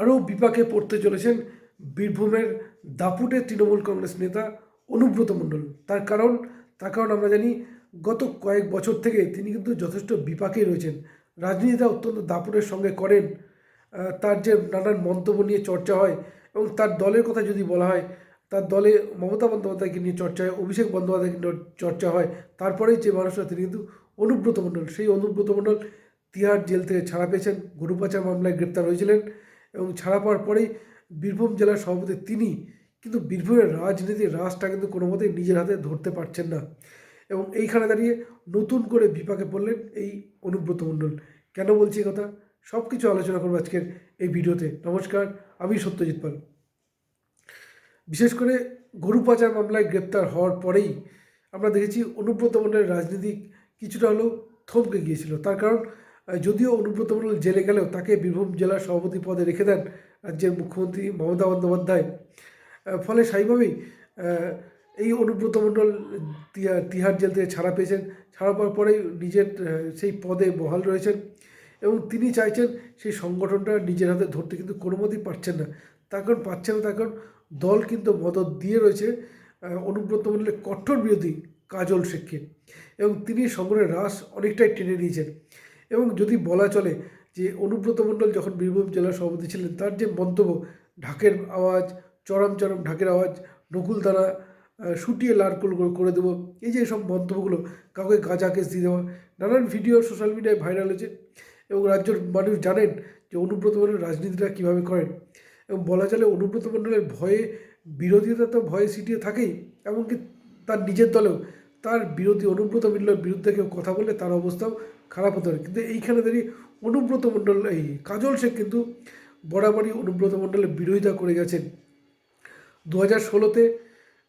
আরও বিপাকে পড়তে চলেছেন বীরভূমের দাপুটে তৃণমূল কংগ্রেস নেতা অনুব্রত মণ্ডল। তার কারণ তার কারণ আমরা জানি, গত কয়েক বছর থেকে তিনি কিন্তু যথেষ্ট বিপাকেই রয়েছেন। রাজনীতিটা অত্যন্ত দাপুটের সঙ্গে করেন। তার যে নানান মন্তব্য নিয়ে চর্চা হয় এবং তার দলের কথা যদি বলা হয়, তার দলে মমতা বন্দ্যোপাধ্যায়কে নিয়ে চর্চা হয়, অভিষেক বন্দ্যোপাধ্যায়কে নিয়ে চর্চা হয়, তারপরেই যে মানুষরা তিনি কিন্তু অনুব্রত মণ্ডল, সেই অনুব্রত মণ্ডল তিহার জেল থেকে ছাড়া পেয়েছেন। গরু পাচার মামলায় গ্রেপ্তার হয়েছিলেন। এবং ছাড়া পাওয়ার পরেই বীরভূম জেলার সভাপতি তিনি কিন্তু বীরভূমের রাজনীতির রাজটা কিন্তু কোনো মতেই নিজের হাতে ধরতে পারছেন না। এবং এইখানে দাঁড়িয়ে নতুন করে বিপাকে পড়লেন এই অনুব্রত মণ্ডল। কেন বলছি কথা? সব কিছু আলোচনা করব আজকের এই ভিডিওতে। নমস্কার, আমি সত্যজিৎ পাল। বিশেষ করে গরু পাচার মামলায় গ্রেপ্তার হওয়ার পরেই আমরা দেখেছি অনুব্রত মণ্ডলের রাজনীতি কিছুটা হলেও থমকে গিয়েছিল। তার কারণ যদিও অনুব্রত মণ্ডল জেলে গেলেও তাকে বীরভূম জেলার সভাপতি পদে রেখে দেন রাজ্যের মুখ্যমন্ত্রী মমতা বন্দ্যোপাধ্যায়। ফলে স্বাভাবিকভাবেই এই অনুব্রত মণ্ডল তিহার জেল থেকে ছাড়া পেয়েছেন। ছাড়া পাওয়ার পরেই নিজের সেই পদে বহাল রয়েছেন এবং তিনি চাইছেন সেই সংগঠনটা নিজের হাতে ধরতে, কিন্তু কোনো মতেই পারছেন না। তার কারণ পাচ্ছে না, তার কারণ দল কিন্তু মদত দিয়ে রয়েছে অনুব্রত মণ্ডলের কঠোর বিরোধী কাজল শেখকে। এবং তিনি সংগঠনের হ্রাস অনেকটাই টেনে নিয়েছেন। এবং যদি বলা চলে যে অনুব্রত মণ্ডল যখন বীরভূম জেলার সভাপতি ছিলেন, তার যে মন্তব্য, ঢাকের আওয়াজ, চরম চরম ঢাকের আওয়াজ, নকুল দ্বারা শুটিয়ে লাড়কুল করে দেবো, এই যে সব মন্তব্যগুলো কাউকে গাঁজা কেস দিয়ে দেওয়া, নানান ভিডিও সোশ্যাল মিডিয়ায় ভাইরাল হয়েছে এবং রাজ্যের মানুষ জানেন যে অনুব্রত মণ্ডল রাজনীতিটা কীভাবে করেন। এবং বলা চলে অনুব্রত মণ্ডলের ভয়ে, বিরোধিতা তো ভয়ে সিটিয়ে থাকেই, এমনকি তার নিজের দলেও, তার বিরোধী অনুব্রত মণ্ডলের বিরুদ্ধে কেউ কথা বললে তার অবস্থাও খারাপ হতে পারে কিন্তু এইখানে দাঁড়িয়ে অনুব্রত মণ্ডল, এই কাজল শেখ কিন্তু বরাবরই অনুব্রত মণ্ডলের বিরোধিতা করে গেছেন। দু হাজার ষোলোতে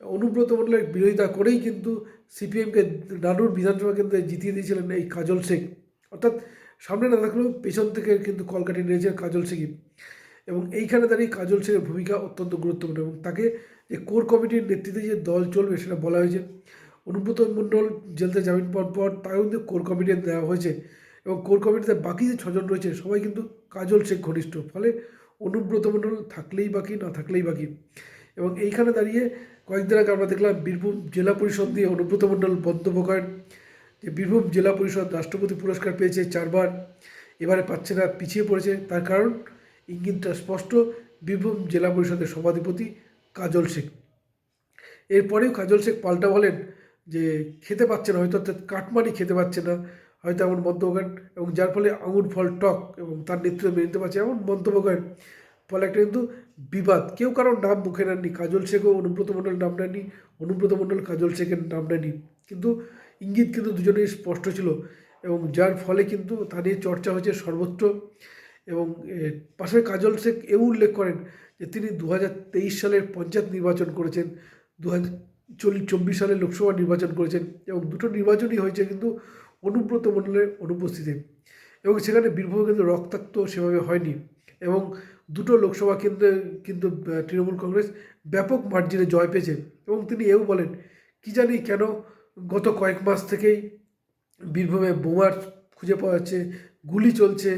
অনুব্রত মণ্ডলের বিরোধিতা করেই কিন্তু সিপিএমকে নানুর বিধানসভা কেন্দ্রে জিতিয়ে দিয়েছিলেন এই কাজল শেখ। অর্থাৎ সামনে না থাকলেও পেছন থেকে কিন্তু কলকাটি নিয়েছে কাজল শেখই। এবং এইখানে দাঁড়িয়ে কাজল শেখের ভূমিকা অত্যন্ত গুরুত্বপূর্ণ এবং তাকে যে কোর কমিটির নেতৃত্বে যে দল চলবে সেটা বলা হয়েছে। অনুব্রত মণ্ডল, জেলতে জামিন পাওয়ার পর তাকেও কিন্তু কোর কমিটিতে দেওয়া হয়েছে এবং কোর কমিটিতে বাকি যে ছজন রয়েছে, সবাই কিন্তু কাজল শেখ ঘনিষ্ঠ। ফলে অনুব্রত মণ্ডল থাকলেই বাকি, না থাকলেই বাকি। এবং এইখানে দাঁড়িয়ে কয়েকদিন আগে আমরা দেখলাম বীরভূম জেলা পরিষদ দিয়ে অনুব্রত মণ্ডল করেন যে বীরভূম জেলা পরিষদ রাষ্ট্রপতি পুরস্কার পেয়েছে চারবার, এবারে পাচ্ছে না, পিছিয়ে পড়েছে। তার কারণ ইঙ্গিতটা স্পষ্ট, বীরভূম জেলা পরিষদের সভাধিপতি কাজল শেখ। এরপরেও কাজল শেখ পাল্টা বলেন যে খেতে পাচ্ছে না, হয়তো অর্থাৎ কাটমানি খেতে পাচ্ছে না, হয়তো এমন মন্তব্য করেন এবং যার ফলে আঙুর ফল টক এবং তার নেতৃত্ব মেনে নিতে পারছে, এমন মন্তব্য করেন। ফলে একটা কিন্তু বিবাদ। কেউ কারোর নাম মুখে নেননি, কাজল শেখও অনুব্রত মণ্ডল নাম নেননি, অনুব্রত মণ্ডল কাজল শেখের নাম নেননি। কিন্তু ইঙ্গিত কিন্তু দুজনেই স্পষ্ট ছিল এবং যার ফলে কিন্তু তা নিয়ে চর্চা হয়েছে সর্বত্র এবং পাশাপাশি কাজল শেখ এও উল্লেখ করেন যে তিনি দু হাজার তেইশ সালের পঞ্চায়েত নির্বাচন করেছেন দু হাজার হাজার চব্বিশ সালে লোকসভা নির্বাচন করেছেন এবং দুটো নির্বাচনই হয়েছে কিন্তু অনুব্রত মণ্ডলের অনুপস্থিতি এবং সেখানে বীরভূমে কিন্তু রক্তাক্ত সেভাবে হয়নি এবং দুটো লোকসভা কেন্দ্রে কিন্তু তৃণমূল কংগ্রেস ব্যাপক মার্জিনে জয় পেয়েছে এবং তিনি এও বলেন, কি জানি কেন গত কয়েক মাস থেকেই বীরভূমে বোমার খুঁজে পাওয়া যাচ্ছে, গুলি চলছে।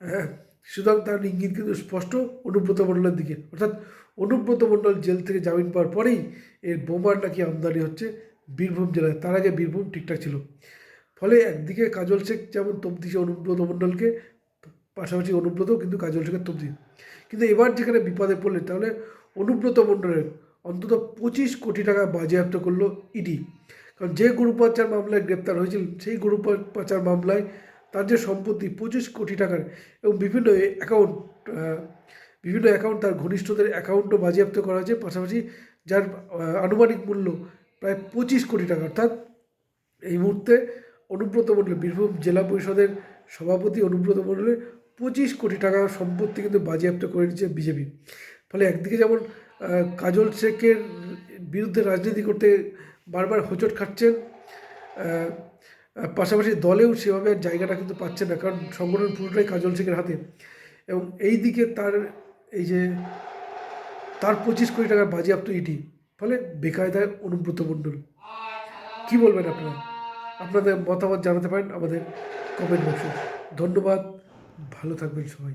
হ্যাঁ সুতরাং তার ইঙ্গিত কিন্তু স্পষ্ট অনুব্রত মণ্ডলের দিকে। অর্থাৎ অনুব্রত মণ্ডল জেল থেকে জামিন পাওয়ার পরেই এর বোমার নাকি আমদানি হচ্ছে বীরভূম জেলায়। তার আগে বীরভূম ঠিকঠাক ছিল। ফলে একদিকে কাজল শেখ যেমন দিচ্ছে অনুব্রত মণ্ডলকে, পাশাপাশি অনুব্রত কিন্তু কাজল শেখের তোপ দিয়ে কিন্তু এবার যেখানে বিপদে পড়লে তাহলে অনুব্রত মণ্ডলের অন্তত পঁচিশ কোটি টাকা বাজেয়াপ্ত করল ইডি। কারণ যে গরু পাচার মামলায় গ্রেপ্তার হয়েছিল, সেই গরু পাচার মামলায় তার যে সম্পত্তি পঁচিশ কোটি টাকার এবং বিভিন্ন অ্যাকাউন্ট বিভিন্ন অ্যাকাউন্ট তার ঘনিষ্ঠদের অ্যাকাউন্টও বাজেয়াপ্ত করা হয়েছে। পাশাপাশি যার আনুমানিক মূল্য প্রায় পঁচিশ কোটি টাকা। অর্থাৎ এই মুহূর্তে অনুব্রত মণ্ডল, বীরভূম জেলা পরিষদের সভাপতি অনুব্রত মণ্ডলের পঁচিশ কোটি টাকা সম্পত্তি কিন্তু বাজেয়াপ্ত করে নিচ্ছে বিজেপি। ফলে একদিকে যেমন কাজল শেখের বিরুদ্ধে রাজনীতি করতে বারবার হোঁচট খাচ্ছেন পাশাপাশি দলেও সেভাবে জায়গাটা কিন্তু পাচ্ছে না, কারণ সংগঠন পুরোটাই কাজল সিংয়ের হাতে। এবং এই দিকে তার, এই যে তার পঁচিশ কোটি টাকার বাজেয়াপ্ত ইটি ফলে বেকায়দায় অনুব্রত মণ্ডল। কী বলবেন আপনারা? আপনাদের মতামত জানাতে পারেন আমাদের কমেন্ট বক্সে ধন্যবাদ, ভালো থাকবেন সবাই।